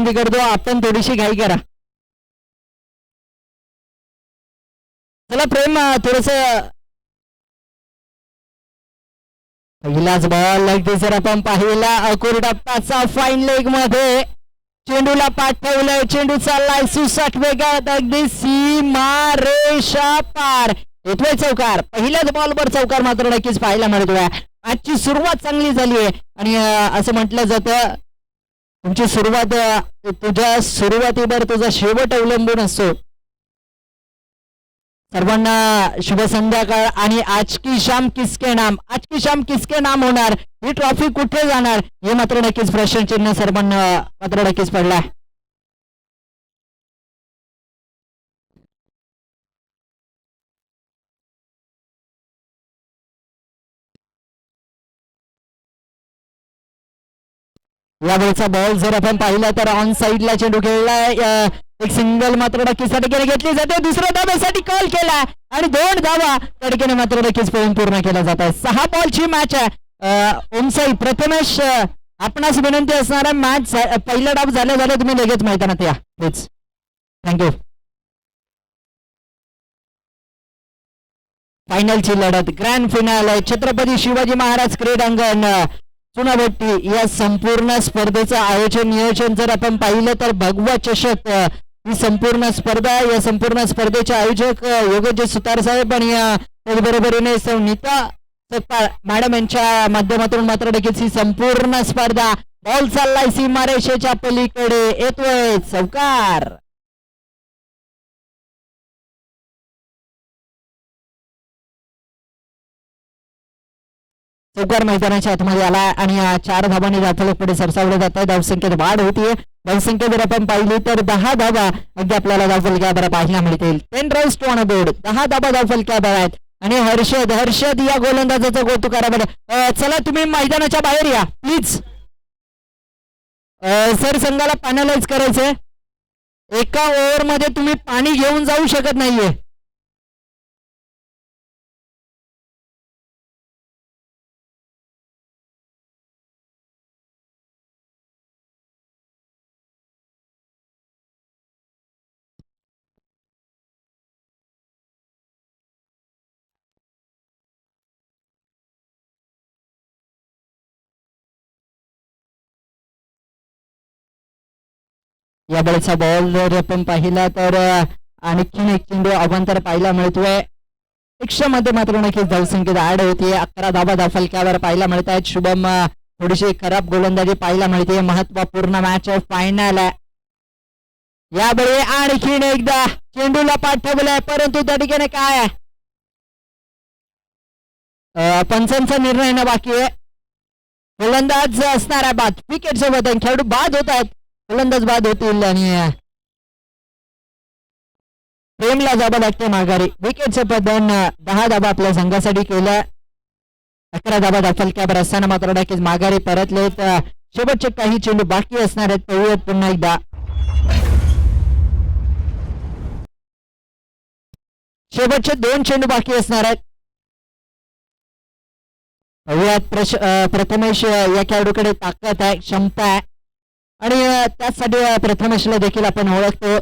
विनंती करतो आपण थोडीशी घाई करा. चला प्रेम थोडस पहिलाच बॉल अगदी जर आपण पाहिला अकुर टप्प्याचा फाईन लेगमध्ये. चेंडूला पाठवलंय चेंडू चाललाय सुसट वेगात अगदी सीमा रेषा पार. येतोय चौकार पहिल्याच बॉलवर चौकार मात्र नक्कीच पाहायला मिळतोय. आजची सुरुवात चांगली झाली आहे आणि असं म्हटलं जातं तुमची सुरुवात तुझ्या सुरुवातीवर तुझा शेवट अवलंबून असतो सर्वांना शुभ संध्याकाळ आणि आज की शाम किसके नाम आज की शाम किसके नाम होणार? ही ट्रॉफी कुठे जाणार? हे मात्र नक्कीच प्रश्न चिन्ह सर्वांना मात्र नक्कीच पडलाय. यावेळेचा बॉल जर आपण पाहिला तर ऑन साईडला चेंडू खेळलाय एक सिंगल मात्र नक्कीच तडकेने घेतली जाते. दुसऱ्या धाब्यासाठी कॉल केला आणि दोन धावा तडकेने मात्र डक्कीच पळून पूर्ण केला जात आहे. सहा बॉलची मॅच आहे. ओमसाई प्रथमेश आपणास विनंती असणारा मॅच पहिला डाव झाल्या झाल्या तुम्ही लगेच मैदानात या. प्लीज थँक्यू फायनलची लढत. ग्रँड फिनाल आहे छत्रपती शिवाजी महाराज क्रीडांगण. अं, चुनाभट्टी या संपूर्ण स्पर्धेचं आयोजन नियोजन जर आपण पाहिलं तर भगवा चषक ही संपूर्ण स्पर्धा या संपूर्ण स्पर्धेचे आयोजक अं, योगेश सुतार साहेब आणि त्याचबरोबरीने सौ नीता सत्तार मॅडम यांच्या माध्यमातून मात्र देखील ही संपूर्ण स्पर्धा. बॉल चाललाय सीमारेषेच्या पलीकडे. येतोय चौकार. चौकार मैदानाच्या आतमध्ये आला आणि चार धाबांनी दाखल पुढे सरसावले जात आहे धावसंख्येत वाढ होतीये. धावसंख्या जर आपण पाहिली तर दहा धाबा अगदी आपल्याला धावफलक्या बरं पाहायला मिळतील. Ten runs to on board दहा धाबा धावफलक्या बरं आहेत. आणि हर्षद हर्षद या गोलंदाजाचं कौतुक करा बरं. चला तुम्ही मैदानाच्या बाहेर या. प्लीज. सर संघाला पॅनलाइज करायचंय. एका ओव्हरमध्ये तुम्ही पाणी घेऊन जाऊ शकत नाहीये. या बळीचा बॉल जर आपण पाहिला तर आणखीन एक चेंडू अवांतर पाहायला मिळतोय. एक्स्ट्रा मध्ये मात्र नक्कीच धावसंख्येत आड होतीये अकरा धाबा धाफलक्यावर पाहायला मिळत आहेत शुभम थोडीशी खराब गोलंदाजी पाहायला मिळते. महत्त्वपूर्ण मॅच फायनल आहे यावेळी आणखीन एकदा चेंडूला पाठवलाय. परंतु त्या ठिकाणी काय? आहे पंचांचा निर्णय ना बाकी आहे. गोलंदाज असणार आहे बाद विकेट सोबत खेळाडू बाद होत आहेत. फलंदाज बाद होतील आणि प्रेमला जाबा लागते माघारी. विकेटचं पदन दहा धाबा आपल्या संघासाठी केला अकरा धाबा दाखल असताना मात्र नक्कीच माघारी परतलेत. अं, शेवटचे काही चेंडू बाकी असणार आहेत. पाहूयात पुन्हा एकदा. शेवटचे दोन चेंडू बाकी असणार आहेत. पाहूयात प्रश प्रथमेश या खेळाडूकडे ताकद आहे. क्षमता आहे. आणि त्याचसाठी प्रथमेशला देखील आपण ओळखतो.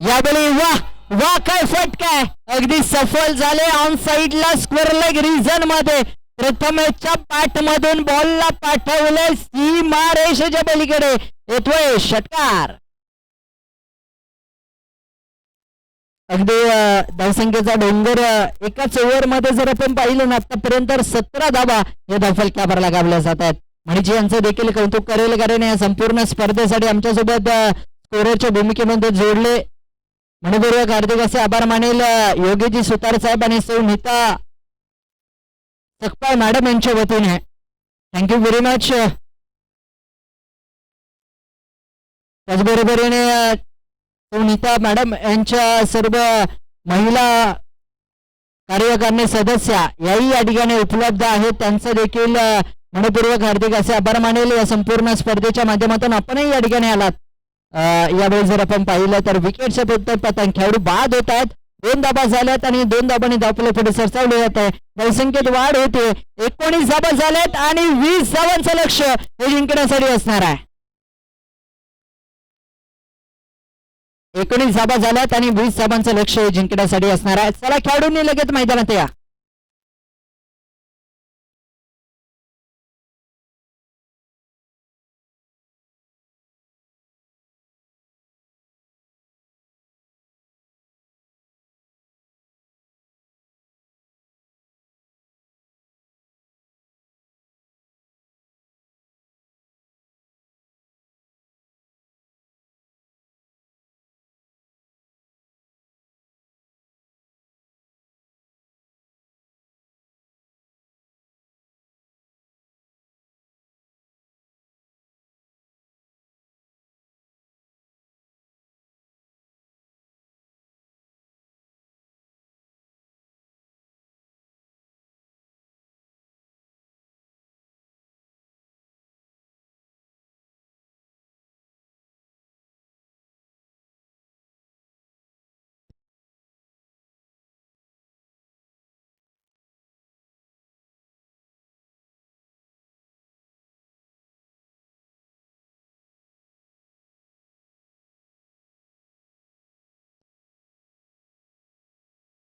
यावेळी वा वा काय फटकाय अगदी सफल झाले ऑन साइडला स्क्वेअर लेग रिझनमध्ये. प्रथमेशच्या पाठ मधून बॉलला पाठवले सीमा रेषेच्या पलीकडे येतोय षटकार. अगदी धावसंख्येचा डोंगर एकाच ओव्हरमध्ये जर आपण पाहिलं ना आतापर्यंत सतरा धावा या धावफलक्यावर लगावल्या जात आहेत. म्हणजे यांचं देखील कौतुक करेल कारण या संपूर्ण स्पर्धेसाठी आमच्यासोबत स्कोरच्या भूमिकेमध्ये जोडले. मनपूर्वक हार्दिक असे आभार मानेल योगीजी सुतार साहेब आणि सौ नीता सकपाळ मॅडम यांच्या वतीने. थँक्यू व्हेरी मच त्याचबरोबरीने नीता मॅडम यांच्या सर्व महिला कार्यकारिणी सदस्य याही या ठिकाणी उपलब्ध आहेत. त्यांचं देखील मनपूर्वक हार्दिक असे आभार मानेल. या संपूर्ण स्पर्धेच्या माध्यमातून आपणही या ठिकाणी आलात. यावेळी जर आपण पाहिलं तर विकेटचे उत्तर पतंग खेळाडू बाद होत आहेत. दोन धाबा झाल्यात आणि दोन दाबाने धावपले पुढे सरसावले जात आहे. बहुसंख्येत वाढ होते. एकोणीस धाबा झाल्यात आणि वीस धावांचं लक्ष हे जिंकण्यासाठी असणार आहे. एकोणीस धाबा झाल्यात आणि वीस धाबांचं लक्ष जिंकण्यासाठी असणार आहे. चला खेळाडूंनी लगेच मैदानात या.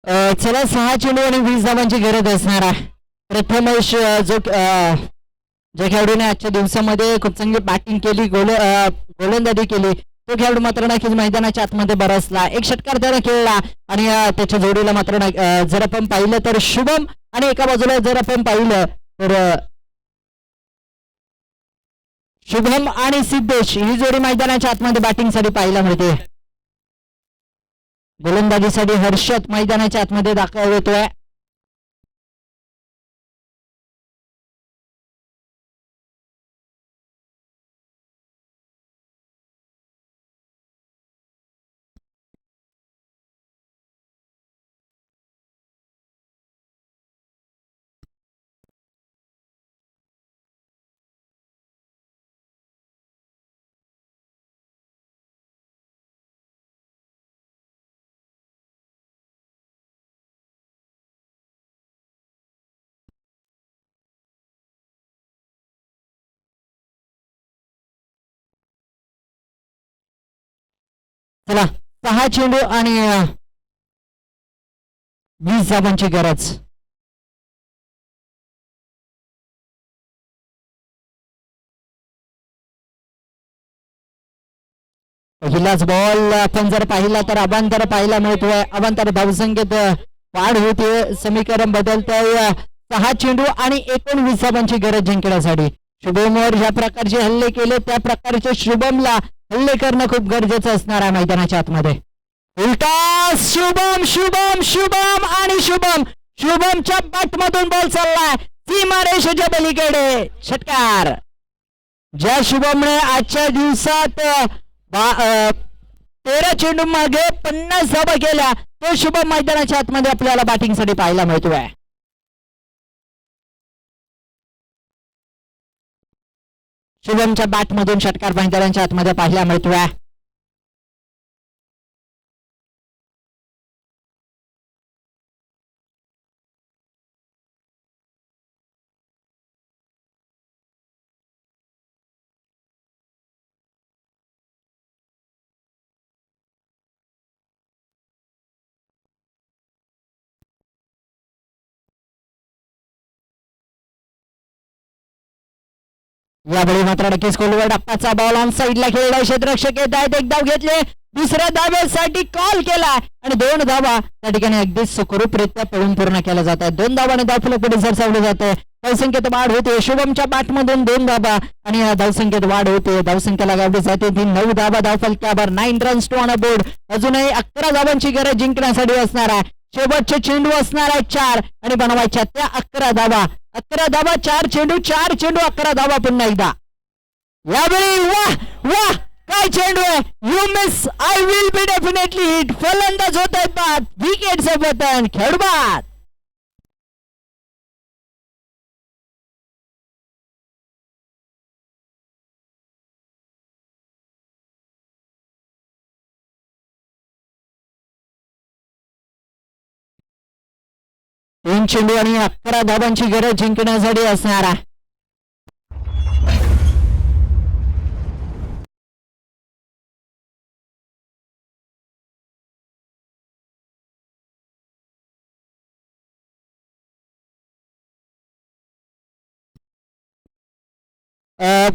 चला सहा चेंडू आणि वीस धावांची गरज असणार आहे. प्रथमेश जो ज्या खेळाडूने आजच्या दिवसामध्ये खूप चांगली बॅटिंग केली गोल गोलंदाजी केली तो खेळाडू मात्र नक्कीच मैदानाच्या आतमध्ये बरसला. एक षटकार त्यानं खेळला आणि त्याच्या जोडीला मात्र जर आपण पाहिलं तर शुभम आणि एका बाजूला जर आपण पाहिलं तर शुभम आणि सिद्धेश ही जोडी मैदानाच्या आतमध्ये बॅटिंगसाठी पाहायला मिळते. गोलंदाजीसाठी हर्षद मैदानाच्या आतमध्ये दाखल होतोय. चला सहा चेंडू आणि वीस धाबांची गरज. पहिलाच बॉल आपण जर पाहिला तर अबांतर पाहायला मिळतोय. अबांतर धावसंख्येत वाढ होते. समीकरण बदलतंय. सहा चेंडू आणि एकोणवीस धाबांची गरज जिंकण्यासाठी. शुभमवर ज्या प्रकारचे हल्ले केले त्या प्रकारचे शुभमला हल्ले करणं खूप गरजेचं असणार आहे मैदानाच्या आतमध्ये. उलटा शुभम शुभम शुभम आणि शुभम. शुभमच्या बॅटमधून बॉल चाललाय. सीमा रेषेच्या पलीकडे षटकार. ज्या शुभमने आजच्या दिवसात तेरा चेंडू मागे पन्नास धाबा केल्या तो शुभम मैदानाच्या आतमध्ये आपल्याला बॅटिंगसाठी पाहायला मिळतोय. शुभमच्या बॅटमधून षटकार मैदानाच्या आतमध्ये पाहिला मिळतोय यावेळी मात्र नक्कीच कोलवर डप्पाचा बॉल ऑन साईडला खेळला. क्षेत्ररक्षक येत आहेत. एक धाव घेतले. दुसऱ्या धाव्यासाठी कॉल केला. आणि दोन धावा त्या ठिकाणी अगदी सुखरूपरित्या पळून पूर्ण केल्या जात आहेत. दोन धावाने धावफलक पुढे सरसावले जाते. धावसंख्येत वाढ होते. शुभमच्या बॅटमधून दोन धाबा आणि या धावसंख्येत वाढ होते. धावसंख्येला गावली जाते. ती नऊ धाबा धावफलक्यावर nine runs to on a board अजूनही अकरा धावांची गरज जिंकण्यासाठी असणार आहे. शेवटचे चेंडू असणार आहे चार. आणि बनवायच्या त्या अकरा धावा अकरा धावा चार चेंडू चार चेंडू अकरा धावा पुन्हा एकदा. यावेळी वाह वाह काय चेंडू आहे. You miss I will be definitely hit फलंदाज होत आहेत बाद विकेट सोबत खेळ तीन चेंडू आणि अकरा धाबांची गरज जिंकण्यासाठी असणार आहे.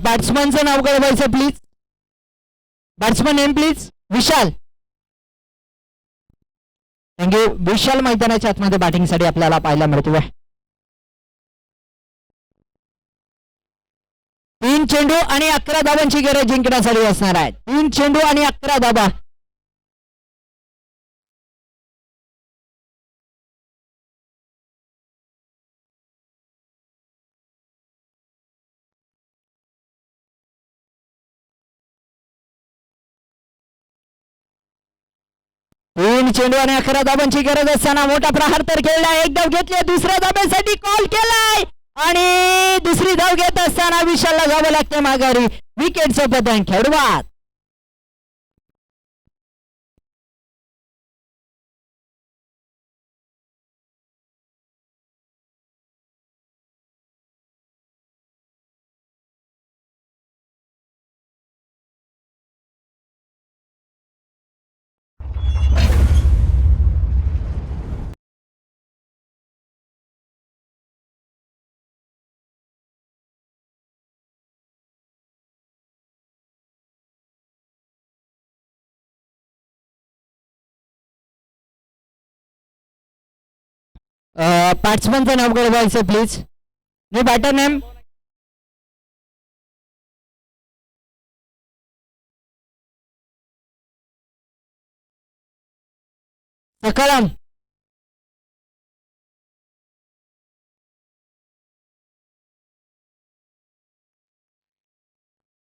बॅट्समनचं नाव कळवायचं please batsman name please Vishal. Thank you Vishal मैदानाच्या आतमध्ये बॅटिंगसाठी आपल्याला पाहायला मिळतोय. तीन चेंडू आणि अकरा धावांची गरज जिंकण्यासाठी असणार आहे. तीन चेंडू आणि अकरा धाबा आणि चेंडू आणि अकरा धाबांची गरज असताना मोठा प्रहार तर खेळला. एक धाव घेतली दुसऱ्या धाब्यासाठी कॉल केलाय. आणि दुसरी धाव घेत असताना विशालला जावं लागते माघारी. विकेटचं पतन खेळवात बॅट्समनचं नाव कळवायचं प्लीज मी बॅटर नेम सकाळम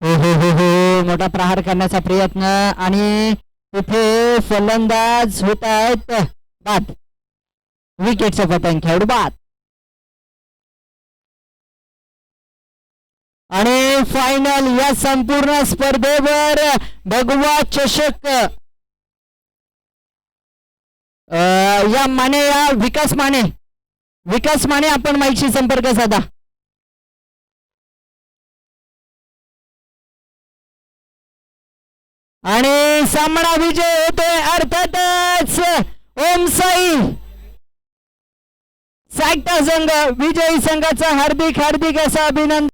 हो हो हो हो. मोठा प्रहार करण्याचा प्रयत्न. आणि तिथे फलंदाज होत आहेत. बाद विकेटचं पतंग खेळाडू बाद. आणि फायनल या संपूर्ण स्पर्धेवर भगवा चषक. या माने या विकास माने विकास माने आपण माईकशी संपर्क साधा. आणि सामना विजय होतोय अर्थातच. ओम साई. सागटा संघ विजयी संघाचं हार्दिक हार्दिक असं अभिनंदन.